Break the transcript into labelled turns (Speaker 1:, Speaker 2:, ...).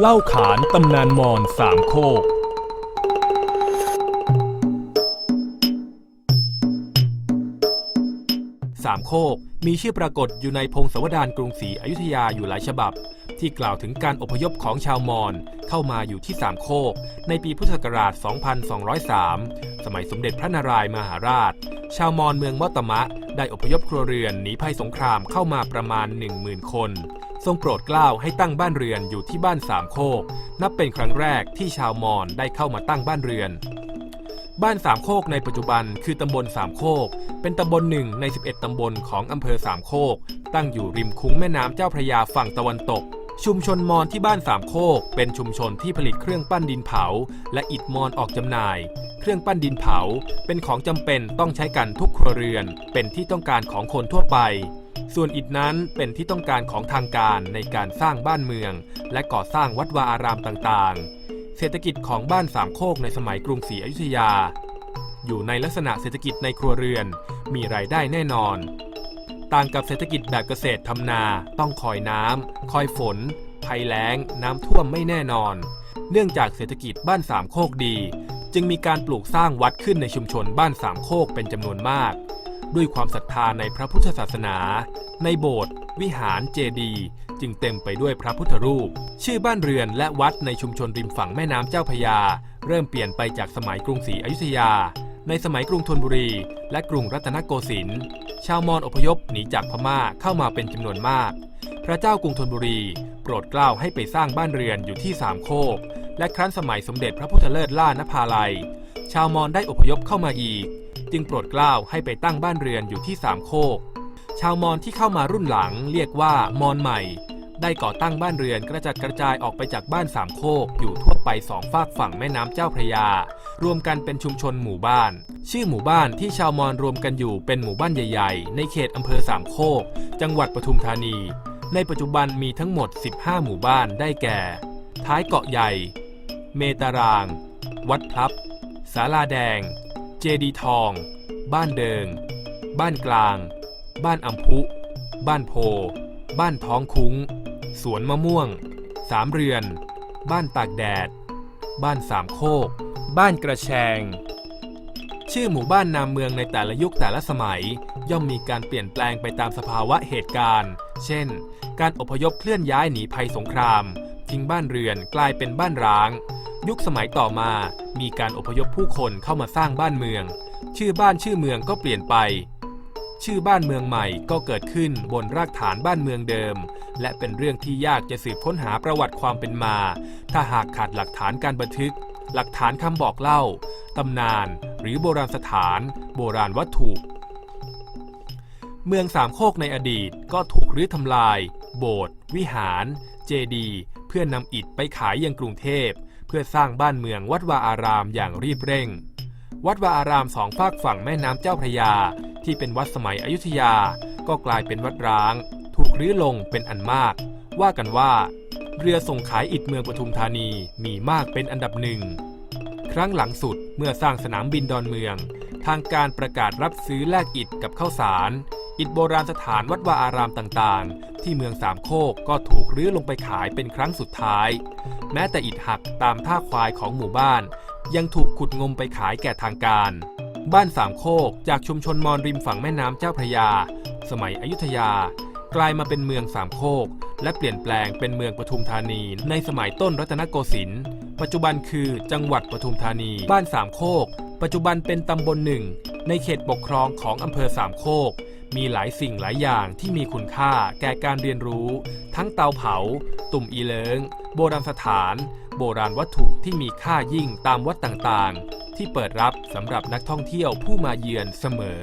Speaker 1: เล่าขานตำนานมอนสามโคก สามโคกมีชื่อปรากฏอยู่ในพงศาวดารกรุงศรีอยุธยาอยู่หลายฉบับ ที่กล่าวถึงการอพยพของชาวมอญเข้ามาอยู่ที่สามโคก ในปีพุทธศักราช 2203 สมัยสมเด็จพระนารายณ์มหาราช ชาวมอญเมืองมอตมะ ได้อพยพครัวเรือนหนีภัยสงครามเข้ามาประมาณ 10,000 คน ทรงโปรดเกล้าให้ตั้งบ้านเรือนอยู่ที่บ้านสามโคก นับเป็นครั้งแรกที่ชาวมอญได้เข้ามาตั้งบ้านเรือน บ้านสามโคกในปัจจุบันคือตำบลสามโคก เป็นตำบลหนึ่งใน 11 ตำบลของอำเภอสามโคก ตั้งอยู่ริมคุ้งแม่น้ำเจ้าพระยาฝั่งตะวันตก ชุมชนมอญที่บ้านสามโคก เป็นชุมชนที่ผลิตเครื่องปั้นดินเผา และอิฐมอญออกจำหน่าย เครื่องปั้นดินเผา เป็นของจำเป็นต้องใช้กันทุกครัวเรือน เป็นที่ต้องการของคนทั่วไป ส่วนอิฐนั้นเป็นที่ต้องการของทางการในการสร้างบ้านเมือง และก่อสร้างวัดวาอารามต่างๆ เศรษฐกิจของบ้านสามโคกในสมัยกรุงศรีอยุธยา อยู่ในลักษณะเศรษฐกิจในครัวเรือน มีรายได้แน่นอน ต่างกับเศรษฐกิจแบบเกษตรทำนาต้องคอยน้ำคอยฝน ภัยแล้ง น้ำท่วมไม่แน่นอน เนื่องจากเศรษฐกิจบ้านสามโคกดี จึงมีการปลูกสร้างวัดขึ้นในชุมชนบ้านสามโคกเป็นจำนวนมาก ด้วยความศรัทธาในพระพุทธศาสนา ในโบสถ์วิหารเจดีย์จึงเต็มไปด้วยพระพุทธรูป ชื่อบ้านเรือนและวัดในชุมชนริมฝั่งแม่น้ำเจ้าพยา เริ่มเปลี่ยนไปจากสมัยกรุงศรีอยุธยา ในสมัยกรุงธนบุรี และกรุงรัตนโกสินทร์ชาวมอญอพยพหนีจากพม่าเข้ามาเป็นจำนวนมาก พระเจ้ากรุงธนบุรี โปรดเกล้าให้ไปสร้างบ้านเรือนอยู่ที่สามโคกและครั้นสมัยสมเด็จพระพุทธเลิศล่านภาลัย ชาวมอญได้อพยพเข้ามาอีก จึงโปรดเกล้าให้ไปตั้งบ้านเรือนอยู่ที่สามโคก ชาวมอญที่เข้ามารุ่นหลังเรียกว่ามอญใหม่ ได้ก่อตั้งบ้านเรือนกระจัดกระจายออกไปจากบ้านสามโคก อยู่ทั่วไปสองฝากฝั่งแม่น้ำเจ้าพระยา รวมกันเป็นชุมชนหมู่บ้าน ชื่อหมู่บ้านที่ชาวมอญรวมกันอยู่เป็นหมู่บ้านใหญ่ ๆ ในเขตอำเภอสามโคก จังหวัดปทุมธานี ในปัจจุบันมีทั้งหมด 15 หมู่บ้านได้แก่ ท้ายเกาะใหญ่ เมตาราง วัดพลับ สาลาแดง เจดีทอง บ้านเดิง บ้านกลาง บ้านอัมพุ บ้านโพ บ้านท้องคุ้ง สวนมะม่วง สามเรือน บ้านตากแดด บ้านสามโคก บ้านกระแชง ชื่อหมู่บ้านนามเมืองในแต่ละยุคแต่ละสมัย ย่อมมีการเปลี่ยนแปลงไปตามสภาวะเหตุการณ์ เช่น การอพยพเคลื่อนย้ายหนีภัยสงคราม ทิ้งบ้านเรือนกลายเป็นบ้านร้าง ยุคสมัยต่อมามีการอพยพผู้คนเข้ามาสร้างบ้านเมือง ชื่อบ้านชื่อเมืองก็เปลี่ยนไป ชื่อบ้านเมืองใหม่ก็เกิดขึ้นบนรากฐานบ้านเมืองเดิม และเป็นเรื่องที่ยากจะสืบค้นหาประวัติความเป็นมา ถ้าหากขาดหลักฐานการบันทึก หลักฐานคำบอกเล่า ตำนาน หรือโบราณสถาน โบราณวัตถุ เมืองสามโคกในอดีตก็ถูกรื้อทำลาย โบสถ์วิหาร เจดีย์เพื่อนำอิฐไปขายยังกรุงเทพ เพื่อสร้างบ้านเมืองวัดวาอารามอย่างรีบเร่ง วัดวาอารามสองฝากฝั่งแม่น้ำเจ้าพระยา ที่เป็นวัดสมัยอยุธยา ก็กลายเป็นวัดร้าง ถูกรื้อลงเป็นอันมาก ว่ากันว่า เรือส่งขายอิฐเมืองปทุมธานีมีมากเป็นอันดับหนึ่งครั้งหลังสุดเมื่อสร้างสนามบินดอนเมือง ทางการประกาศรับซื้อแลกอิฐกับข้าวสาร อิฐโบราณสถานวัดวาอารามต่างๆ ที่เมืองสามโคกก็ถูกรื้อลงไปขายเป็นครั้งสุดท้าย แม้แต่อิฐหักตามท่าควายของหมู่บ้าน ยังถูกขุดงมไปขายแก่ทางการ บ้านสามโคกจากชุมชนมอญริมฝั่งแม่น้ำเจ้าพระยา สมัยอยุธยา กลายมาเป็นเมืองสามโคก และเปลี่ยนแปลงเป็นเมืองปทุมธานี ในสมัยต้นรัตนโกสินทร์ปัจจุบันคือจังหวัดปทุมธานี บ้านสามโคก ปัจจุบันเป็นตำบลหนึ่งในเขตปกครองของอำเภอสามโคก มีหลายสิ่งหลายอย่างที่มีคุณค่าแก่การเรียนรู้ ทั้งเตาเผา ตุ่มอีเลิง โบราณสถาน โบราณวัตถุที่มีค่ายิ่งตามวัดต่างๆ ที่เปิดรับสำหรับนักท่องเที่ยวผู้มาเยือนเสมอ